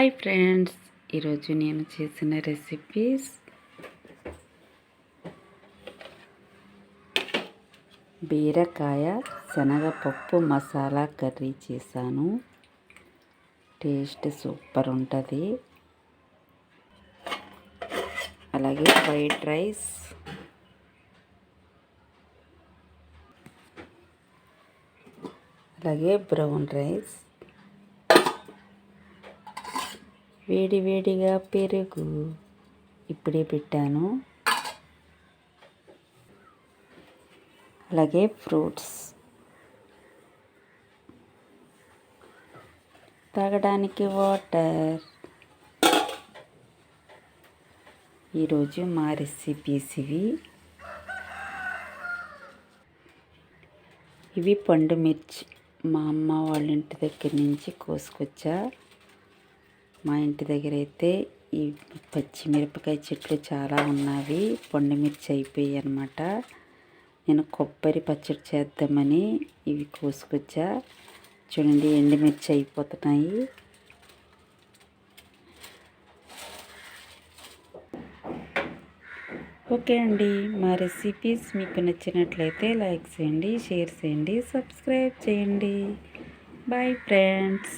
Hi friends. ఈరోజు నేను చేసిన రెసిపీస్ బీరకాయ శనగపప్పు మసాలా కర్రీ చేశాను. టేస్ట్ సూపర్ ఉంటుంది. అలాగే ఫ్రైడ్ రైస్. అలాగే బ్రౌన్ రైస్. వేడివేడిగా పెరుగు. ఇప్పుడే పెట్టాను. అలాగే ఫ్రూట్స్. తాగడానికి వాటర్. ఈరోజు మా రెసిపీస్ ఇవి ఇవి పండు మిర్చి మా అమ్మ వాళ్ళ ఇంటి దగ్గర నుంచి కోసుకొచ్చా. మా ఇంటి దగ్గర అయితే ఈ పచ్చిమిరపకాయ చెట్లు చాలా ఉన్నవి. మిర్చి అయిపోయాయి అనమాట నేను కొబ్బరి పచ్చడి చేద్దామని ఇవి కోసుకొచ్చా. చూడండి ఎండుమిర్చి అయిపోతున్నాయి. ఓకే అండి మా రెసిపీస్ మీకు నచ్చినట్లయితే లైక్ చేయండి షేర్ చేయండి సబ్స్క్రైబ్ చేయండి. Bye friends.